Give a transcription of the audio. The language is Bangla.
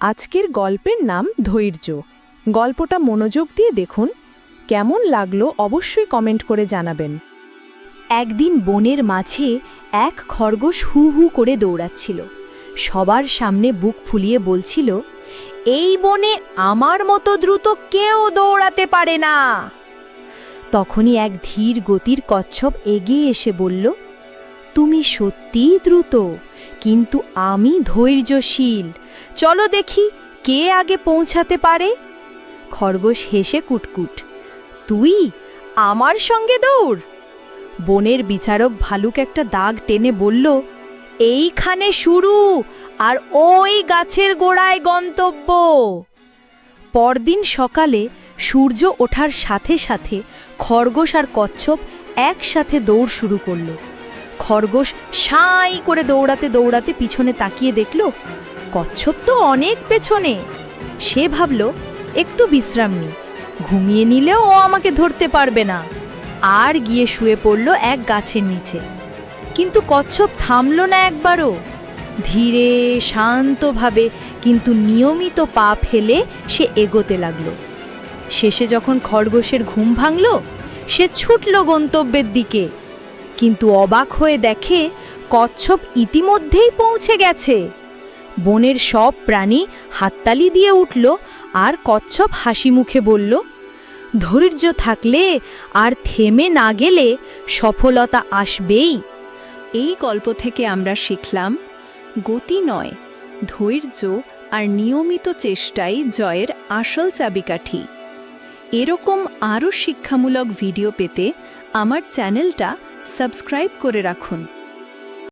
আজকের গল্পের নাম ধৈর্য। গল্পটা মনোযোগ দিয়ে দেখুন। কেমন লাগল অবশ্যই কমেন্ট করে জানাবেন। একদিন বনের মাঝে এক খরগোশ হু হু করে দৌড়াচ্ছিল। সবার সামনে বুক ফুলিয়ে বলছিল, এই বনে আমার মতো দ্রুত কেউ দৌড়াতে পারে না। তখনই এক ধীর গতির কচ্ছপ এগিয়ে এসে বলল, তুমি সত্যিই দ্রুত, কিন্তু আমি ধৈর্যশীল। চলো দেখি কে আগে পৌঁছাতে পারে। খরগোশ হেসে কুটকুট, তুই আমার সঙ্গে দৌড়! বনের বিচারক ভালুক একটা দাগ টেনে বলল, এইখানে শুরু, আর ওই গাছের গোড়ায় গন্তব্য! পরদিন সকালে সূর্য ওঠার সাথে সাথে খরগোশ আর কচ্ছপ একসাথে দৌড় শুরু করল। খরগোশ সাঁই করে দৌড়াতে দৌড়াতে পিছনে তাকিয়ে দেখল কচ্ছপ তো অনেক পেছনে। সে ভাবল, একটু বিশ্রাম নি। ঘুমিয়ে নিলেও ও আমাকে ধরতে পারবে না। আর গিয়ে শুয়ে পড়ল এক গাছের নিচে। কিন্তু কচ্ছপ থামল না একবারও। ধীরে, শান্তভাবে, কিন্তু নিয়মিত পা ফেলে সে এগোতে লাগল। শেষে যখন খরগোশের ঘুম ভাঙল, সে ছুটল গন্তব্যের দিকে। কিন্তু অবাক হয়ে দেখে কচ্ছপ ইতিমধ্যেই পৌঁছে গেছে। বনের সব প্রাণী হাততালি দিয়ে উঠল আর কচ্ছপ হাসি মুখে বলল, ধৈর্য থাকলে আর থেমে না গেলে সফলতা আসবেই। এই গল্প থেকে আমরা শিখলাম, গতি নয়, ধৈর্য আর নিয়মিত চেষ্টাই জয়ের আসল চাবিকাঠি। এরকম আরও শিক্ষামূলক ভিডিও পেতে আমার চ্যানেলটা সাবস্ক্রাইব করে রাখুন।